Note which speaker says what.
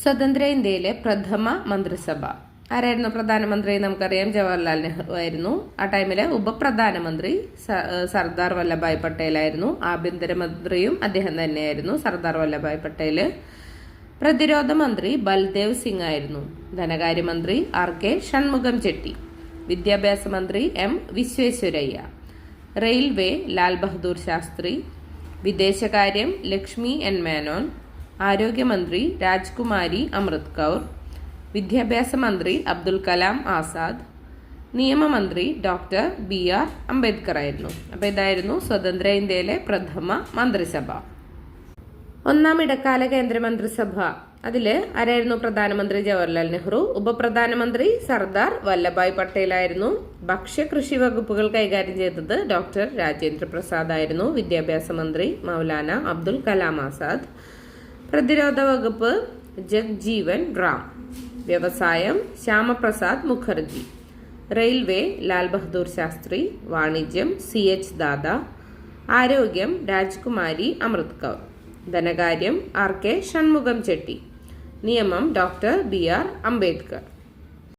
Speaker 1: സ്വതന്ത്ര ഇന്ത്യയിലെ പ്രഥമ മന്ത്രിസഭ. ആരായിരുന്നു പ്രധാനമന്ത്രി നമുക്കറിയാം? ജവഹർലാൽ നെഹ്റു ആയിരുന്നു. ആ ടൈമിലെ ഉപപ്രധാനമന്ത്രി സർദാർ വല്ലഭായ് പട്ടേലായിരുന്നു ആഭ്യന്തരമന്ത്രിയും അദ്ദേഹം തന്നെയായിരുന്നു സർദാർ വല്ലഭായ് പട്ടേൽ പ്രതിരോധ മന്ത്രി ബൽദേവ് സിംഗ് ആയിരുന്നു. ധനകാര്യമന്ത്രി ആർ കെ ഷൺമുഖം ചെട്ടി. വിദ്യാഭ്യാസ മന്ത്രി എം വിശ്വേശ്വരയ്യ. റെയിൽവേ ലാൽ ബഹദൂർ ശാസ്ത്രി. വിദേശകാര്യം ലക്ഷ്മി എൻ മേനോൻ. ആരോഗ്യമന്ത്രി രാജ്കുമാരി അമൃത് കൗർ വിദ്യാഭ്യാസ മന്ത്രി അബ്ദുൽ കലാം ആസാദ് നിയമമന്ത്രി ഡോക്ടർ ബി ആർ അംബേദ്കർ ആയിരുന്നു. അപ്പോൾ ഇതായിരുന്നു സ്വതന്ത്ര ഇന്ത്യയിലെ പ്രഥമ മന്ത്രിസഭ. ഒന്നാം ഇടക്കാല കേന്ദ്രമന്ത്രിസഭ. അതിൽ ആരായിരുന്നു പ്രധാനമന്ത്രി ജവഹർലാൽ നെഹ്റു ഉപപ്രധാനമന്ത്രി സർദാർ വല്ലഭായ് പട്ടേലായിരുന്നു. ഭക്ഷ്യകൃഷി വകുപ്പുകൾ കൈകാര്യം ചെയ്തത് ഡോക്ടർ രാജേന്ദ്ര പ്രസാദ് ആയിരുന്നു വിദ്യാഭ്യാസ മന്ത്രി മൗലാന അബ്ദുൽ കലാം ആസാദ്. പ്രതിരോധ വകുപ്പ് ജഗ്ജീവൻ റാം. വ്യവസായം ശ്യാമപ്രസാദ് മുഖർജി. റെയിൽവേ ലാൽ ബഹദൂർ ശാസ്ത്രി. വാണിജ്യം സി എച്ച് ദാദ. ആരോഗ്യം രാജ്കുമാരി അമൃത് കൗർ. ധനകാര്യം ആർ കെ ഷൺമുഖം ചെട്ടി. നിയമം ഡോക്ടർ ബി ആർ അംബേദ്കർ.